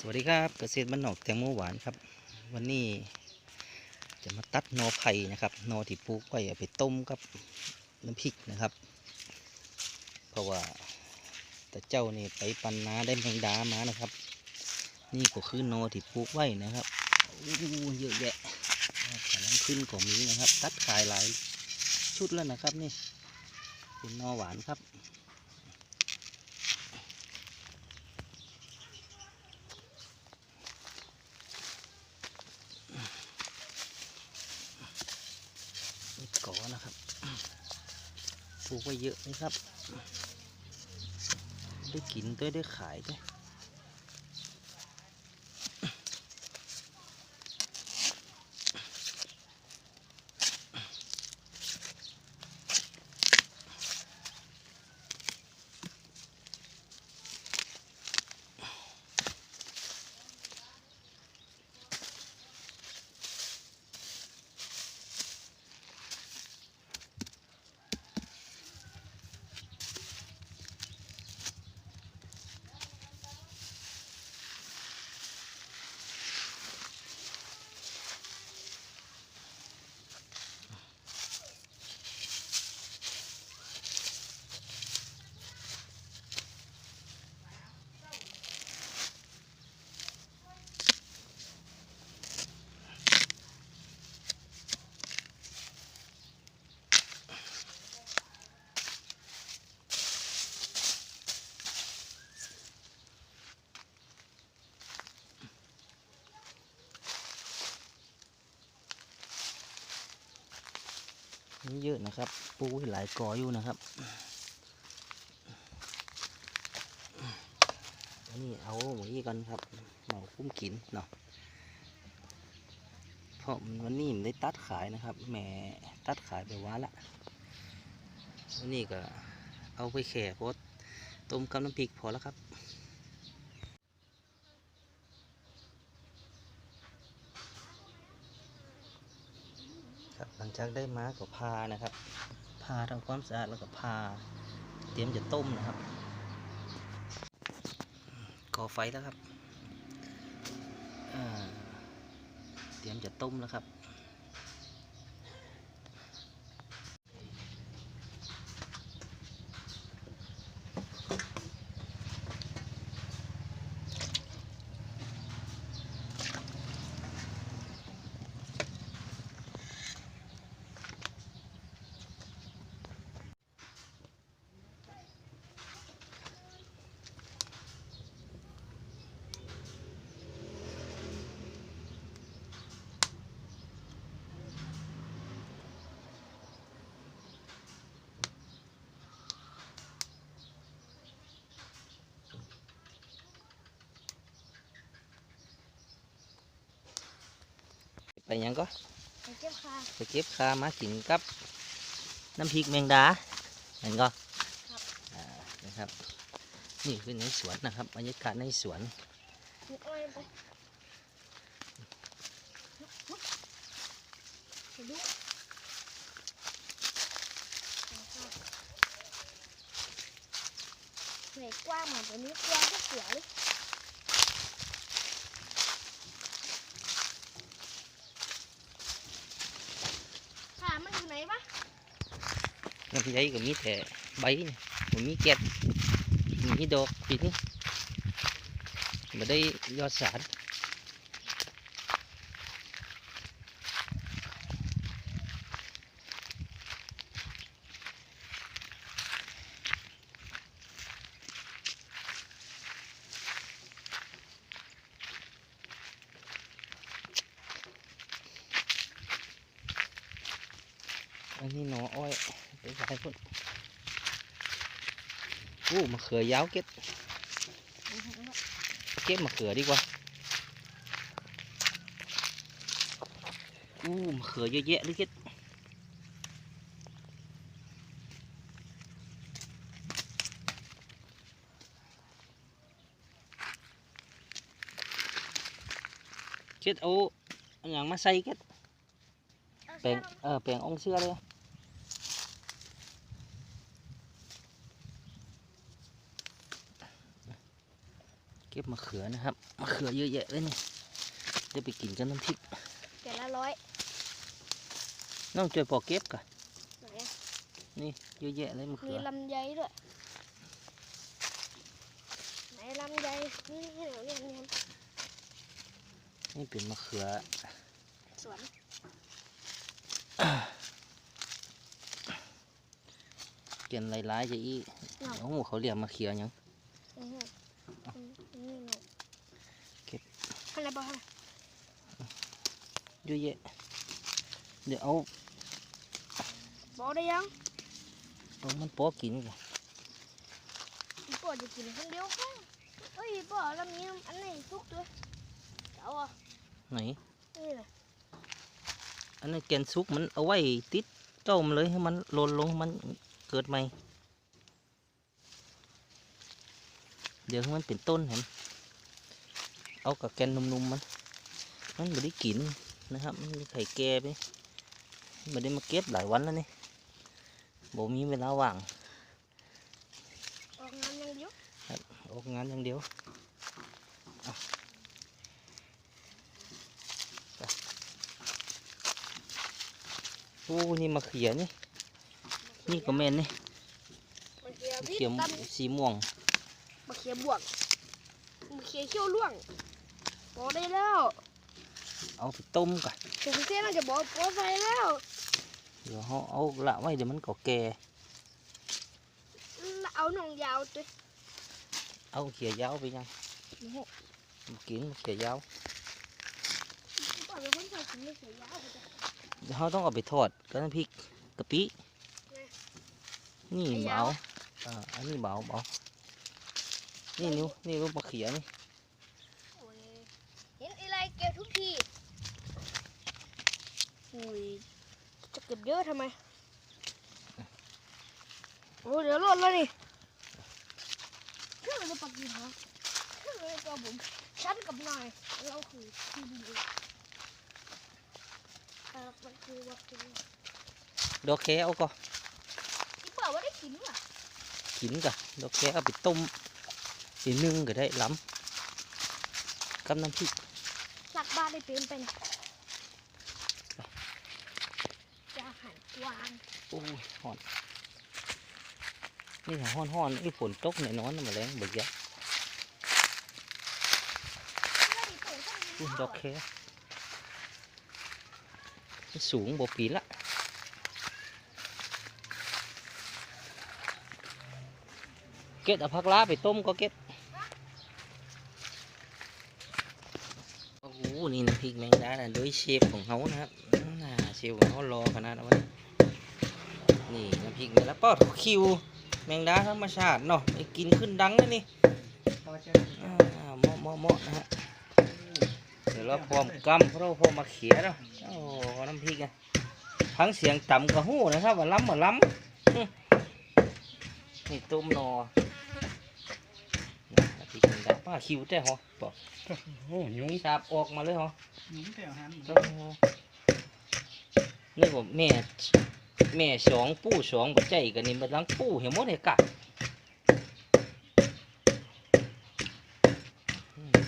สวัสดีครับเกษตรบ้านนอกแตงโมหวานครับ วันนี้จะมาตัดนอไผ่นะครับนอที่ปลูกไว้เอาไปต้มกับน้ำพริกนะครับ เพราะว่าแต่เจ้านี่ไปปันนาได้แมงดามานะครับ นี่ก็คือนอที่ปลูกไว้นะครับอู้เยอะแยะกำลังขึ้นของมีนะครับ ตัดขายหลายชุดแล้วนะครับนี่เป็นนอหวานครับ มีก่อนะครับ ปลูกไว้เยอะนะครับ ได้กินด้วยได้ขายด้วย นี่เยอะนะครับ ปูหลายกออยู่นะครับนนี้เอาหมดนี้กันครับเหมาคุ้มกินเนาะเพราะวันนี้มันได้ตัดขายนะครับ แหมตัดขายไปว่าละวันนี้ก็เอาไปแข่โพดต้มกับน้ำพริกพอแล้วครับ ครับ หลังจากได้ม้าก็พานะครับ พาทำความสะอาดแล้วก็พา เตรียมจะต้มนะครับ ก่อไฟแล้วครับอ่าเตรียมจะต้มแล้วครับ ไปยังก็ไปเก็บค่ะไปเก็บคามากินกับ น้ำพริกแมงดาเห็นก็ครับอ่านะครับ นี่คือในสวนนะครับบรรยากาศในสวนนึกอ้อยไปไปดูเหนื่อยกว้างเหมือนตัวนี้กว้างก็เสียเลย ขามันอยู่ไหนวะน้ำพริกไอ้ก็มีแต่ใบนี่ผมมีเก็ดมีดอกปีนี้มาได้ยอดสาร อันนี้หนออ้อยไปขายคนอู้มะเขือยาวเก็บ เก็บมะเขือดีกว่าอู้มะเขือเยอะแยะเลยเก็บเก็บเอาอันอย่างมาใส่เก็บเอาแปลเสื้งอเออแปลงองเสื้อเลย ก็บก็บมะเขือนะครับมะเขือเยอะแยะเลยนี่เดี๋ยวไปกินกับน้ำพริกแก่ละร้อยน้องช่วยปอกเก็บกะไหนอะนี่เยอะแยะเลยมะมีเขือลำไยด้วยไหนลำไยนี่นี่เดี๋ยวเรียนเรียนนี่เป็นมะเขือสวนเกินหลายๆจะอีเนาะโอ้โหเขาเรียกมะเขือหยังอือฮึอืมนี่เนาะ เก็บ อะไร บ้างเยอะแยะเดี๋ยวเอาบอกได้ยังเอามันปอกกินกันอีปอจะกินคนเดียวค่ะเอ้ยปอแล้วมีอันไหนทุกตัวเอาอะไหนนี่แหละอันนั้นแกนซุกมันเอาไว้ติดต้มเลยให้มันหล่นลงมันเกิดใหม่เดี๋ยวให้มันเป็นต้นเห็น เอากับแกนนุ่มๆมัน มันไม่ได้กินนะครับ มันมีไข่แก่ไปไม่ได้มาเก็บหลายวันแล้วนี่บ่มีเวลาว่าง ออกงานอย่างเดียวออกงานอย่างเดียวเอาไปโอ้นี่มาเขียนี่ นี่ก็แม่นนี่มะเขือมะพริกเขียตสีม่วงำมะเขือบวกมะเขือเขี้ยวล่วงบ อกได้แล้วเอาไปต้มกันถึงเส้นเราจะบอกปอไฟแล้วเดี๋ยวเขาเอาละไว้เดี๋ยวมันก็แก่แล้วเอาหนองยาวตัวเอาเขียยาวไปยังนี่ฮะมากินเขียยาวปอเป็นคนชอบกินมะเขือยาวไปจ้ะเดี๋ยวเขาต้องเอาไปทอดกับน้ำพริกกะปินี่ไอ้เบายาวอ่าอันนี้เบาเบานี่นิ้วนี่รูปมะเขียนี่ โอ้ยเห็นอะไรเก็บทุกที อุ้ยจะเก็บเยอะทำไมโอ้เดี๋ยวรอดแล้วนี่ขึ้นเลยปักกี่ฮะขึ้นเลยตัวผมฉันกับนายเราคือทีมเดียวเออมันคือว่าคือดอกแคเอาก็ที่เปิดว่าได้กินว่ะกินกะดอกแคเอาไปต้มสีนึ่งก็ได้ล้ำกับน้ำพริกสักบ้านได้เป็นไปนะจะหันก วางโอ้ยห่อน นี่หาห้อนห้อนๆนี่ฝนตกในนอนน่ะมาแรงเบิกยะอุ้ยดอกแคมันสูงบ่ปีละเก็ดเอาผักล้าไปต้มก็เก็ดโอ้โหนี่น้ำพริกแมงดานะโดยเชฟของเขานะครับน่าเชฟของเขารอขนาดนั้นวะ นี่น้ำพริกแมงดาปอดคิว แมงดาธรรมชาติเนาะไอ้กินขึ้นดังเลยนี่อ่าเหมาะเหมาะเหมาะนะฮะเดี๋ยวเราพร้อมกำเพราะเราพร้อมมาเขียเนาะโอ้น้ำพริกอะทั้งเสียงต่ำกับหู้นะครับว่าล้ำว่าล้ำอื้อนี่ต้มนอน้ำพริกแมงดาป้าคิวแต่หรอบอกโอ้ยุงชาบออกมาเลยเหรอยุงแต่หันโอ้โหนี่ผมแม่ แม่สองปู่สองปัจจัยกันนี่มันลังปู่เห็นหมดเลยกะ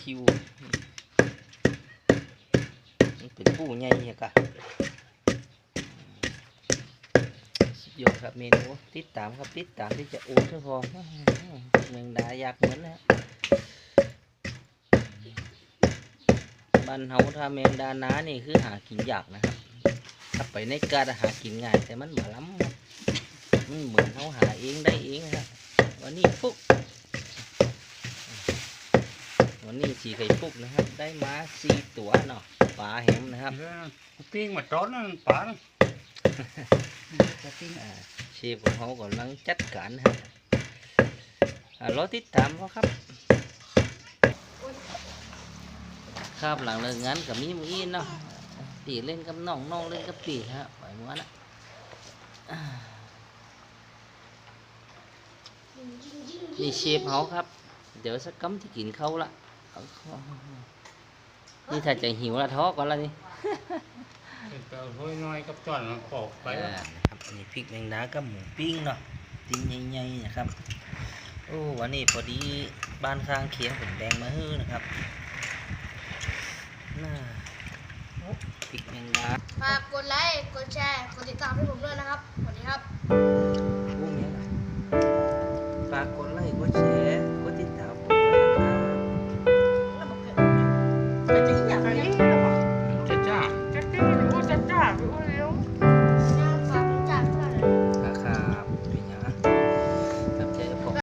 คิวเป็นปู่ใหญ่เนี่ยกะสุดยอดครับเมนูติดตามครับติดตามที่จะโอ้เท่าพออื้อหือเมืองดาอยากเหมือนนะบ้านเฮาถ้าแมงดานานี่คือหากินยากนะครับ ถ้าไปในกาดหากินง่าย แต่มันบ่ล้ำครับมันเหมือนเขาหาเองได้เองนะครับวันนี้ฟุกวันนี้สีไข่ฟุกนะครับ ได้มาสี่ตัวเนาะปลาแหมนะครับปิ้งมาจ้อนนั่นป่าน่ะจะปิ้งอ่าเชฟของเขากำลังจัดการนะครับอ่ารอติดตามเขาครับครับหลังเลิกงานกับมีมืออนเนาะ ปีเล่นกับน้องน้องเล่นกับปีฮะปล่อยมัวนะอ่านี่เชฟเขาครับ เดี๋ยวสักกำที่กินเขาละเอาเข้านี่ถ้าจะหิวละท้อก่อนละนี่เป็นเตาห้อยน้อยกับจ้อนมันปอกไปอ่านะครับอันนี้พริกแมงดากับหมูปิ้งเนาะติ้งใหญ่ๆนะครับโอ้วันนี้พอดีบ้านข้างเคียงผมแดงมาฮื้อนะครับน่าพริกแมงดา ฝากกดไลค์ กดแชร์ กดติดตามให้ผมด้วยนะครับ สวัสดีครับ